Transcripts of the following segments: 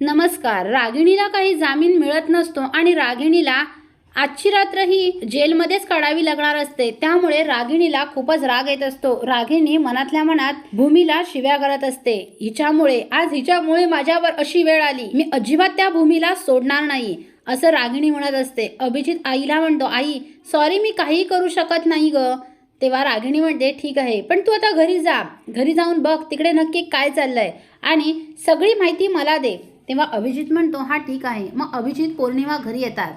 नमस्कार. रागिणीला काही जामीन मिळत नसतो आणि रागिणीला आजची रात्र ही जेलमध्येच काढावी लागणार असते. त्यामुळे रागिणीला खूपच राग येत असतो. रागिणी मनातल्या मनात भूमीला शिव्या करत असते. हिच्यामुळे आज हिच्यामुळे माझ्यावर अशी वेळ आली. मी अजिबात त्या भूमीला सोडणार नाही असं रागिणी म्हणत असते. अभिजित आईला म्हणतो आई सॉरी मी काही करू शकत नाही ग. तेव्हा रागिणी म्हणते ठीक आहे पण तू आता घरी जा. घरी जाऊन बघ तिकडे नक्की काय चाललंय. आणि सगळी माहिती मला दे. तेव्हा अभिजित म्हणतो हा ठीक आहे. मग अभिजित पौर्णिमा घरी येतात.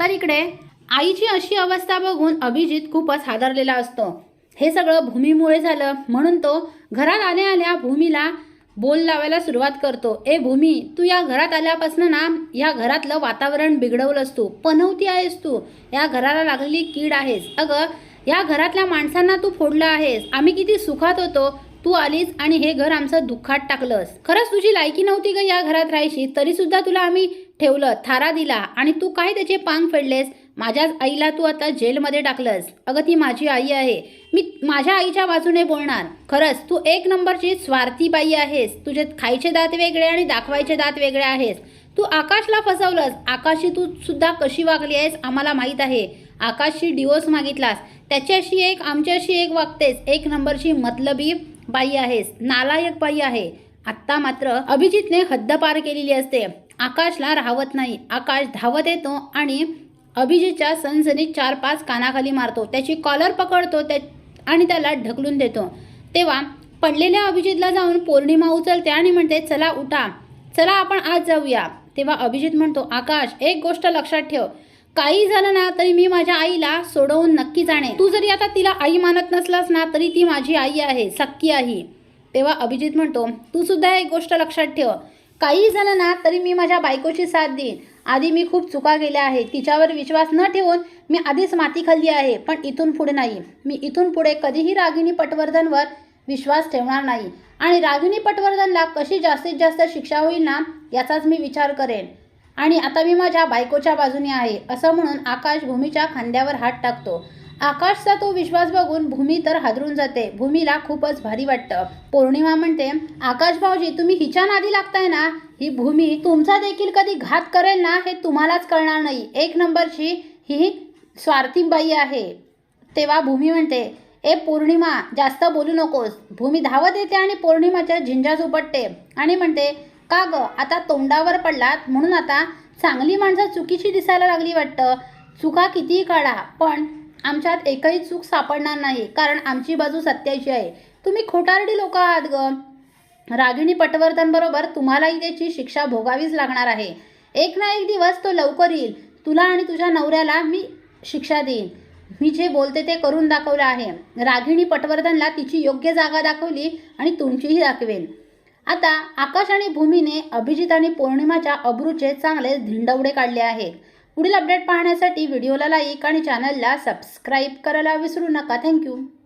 तर इकडे आईची अशी अवस्था बघून अभिजित खूपच हादरलेला असतो. हे सगळं भूमीमुळे झालं. म्हणून तो घरात आल्या आल्या भूमीला बोल लावायला सुरुवात करतो. ए भूमी तू या घरात आल्यापासून ना या घरातलं वातावरण बिघडवलंस तू. पनवती आहेस तू. या घराला लागलेली कीड आहेस. अगं या घरातल्या माणसांना तू फोडलं आहेस. आम्ही किती सुखात होतो. तू आलीस आणि हे घर आमचं दुःखात टाकलंस. खरंच तुझी लायकी नव्हती ग या घरात राहायची. तरी सुद्धा तुला आम्ही ठेवलं थारा दिला. आणि तू काय त्याचे पांग फेडलेस? माझ्याच आईला तू आता जेलमध्ये टाकलंस. अगं ती माझी आई आहे. मी माझ्या आईच्या बाजूने बोलणार. खरंच तू एक नंबरची स्वार्थी बाई आहेस. तुझे खायचे दात वेगळे आणि दाखवायचे दात वेगळे आहेस. तू आकाशला फसवलंस. आकाशशी तू सुद्धा कशी वागली आहेस आम्हाला माहीत आहे. आकाशशी डिवोर्स मागितलास. त्याच्याशी एक आमच्याशी एक वागतेस. एक नंबरची मतलबी बाई आहेस नालायक बाई आहे. आत्ता मात्र अभिजितने हद्द पार केलेली असते. आकाशला राहवत नाही. आकाश धावत येतो आणि अभिजितच्या सनसनीत चार पाच कानाखाली मारतो. त्याची कॉलर पकडतो त्या आणि त्याला ढकलून देतो. तेव्हा पडलेल्या अभिजितला जाऊन पौर्णिमा उचलते आणि म्हणते चला उठा. चला आपण आज जाऊया. तेव्हा अभिजित म्हणतो आकाश एक गोष्ट लक्षात ठेव. काही झालं ना तरी मी माझ्या आईला सोडवून नक्की जाणे. तू जरी आता तिला आई मानत नसलास ना तरी ती माझी आई आहे सक्की आई तेव्हा अभिजित म्हणतो तू सुद्धा एक गोष्ट लक्षात ठेव. काही झालं ना तरी मी माझ्या बायकोची साथ देईन. आधी मी खूप चुका केल्या आहे तिच्यावर विश्वास न ठेवून मी आधीच माती खाल्ली आहे पण इथून पुढे नाही. मी इथून पुढे कधीही रागिणी पटवर्धनवर विश्वास ठेवणार नाही. आणि रागिणी पटवर्धनला कशी जास्तीत जास्त शिक्षा होईल ना याचाच मी विचार करेन. आणि आता मी माझ्या बायकोच्या बाजूने आहे असं म्हणून आकाश भूमीच्या खांद्यावर हात टाकतो. आकाशचा तो विश्वास बघून भूमी तर हादरून जाते. भूमीला खूपच भारी वाटतं. पौर्णिमा म्हणते आकाश भाऊजी तुम्ही हिच्या नादी लागताय ना? ही भूमी तुमचा देखील कधी घात करेल ना हे तुम्हालाच कळणार नाही. एक नंबरची ही स्वार्थी बाई आहे. तेव्हा भूमी म्हणते ए पौर्णिमा जास्त बोलू नकोस. भूमी धावत येते आणि पौर्णिमाच्या झिंजा झोपटते. आणि म्हणते का ग? आता तोंडावर पडलात? म्हणून आता चांगली माणसं चुकीची दिसायला लागली वाटतं. चुका कितीही काढा पण आमच्यात एकही चूक सापडणार नाही कारण आमची बाजू सत्याची आहे. तुम्ही खोटारडी लोक आहात ग. रागिणी पटवर्धन बरोबर तुम्हालाही त्याची शिक्षा भोगावीच लागणार आहे. एक ना एक दिवस तो लवकर येईल. तुला आणि तुझ्या नवऱ्याला मी शिक्षा देईन. मी जे बोलते ते करून दाखवलं आहे. रागिणी पटवर्धनला तिची योग्य जागा दाखवली आणि तुमचीही दाखवेल आता आकाश आणि भूमीने अभिजित आणि पौर्णिमाच्या अब्रूचे चांगले धिंडवडे काढले आहेत. पुढील अपडेट पाहण्यासाठी व्हिडिओला लाईक आणि चॅनलला सबस्क्राईब करायला विसरू नका. थँक्यू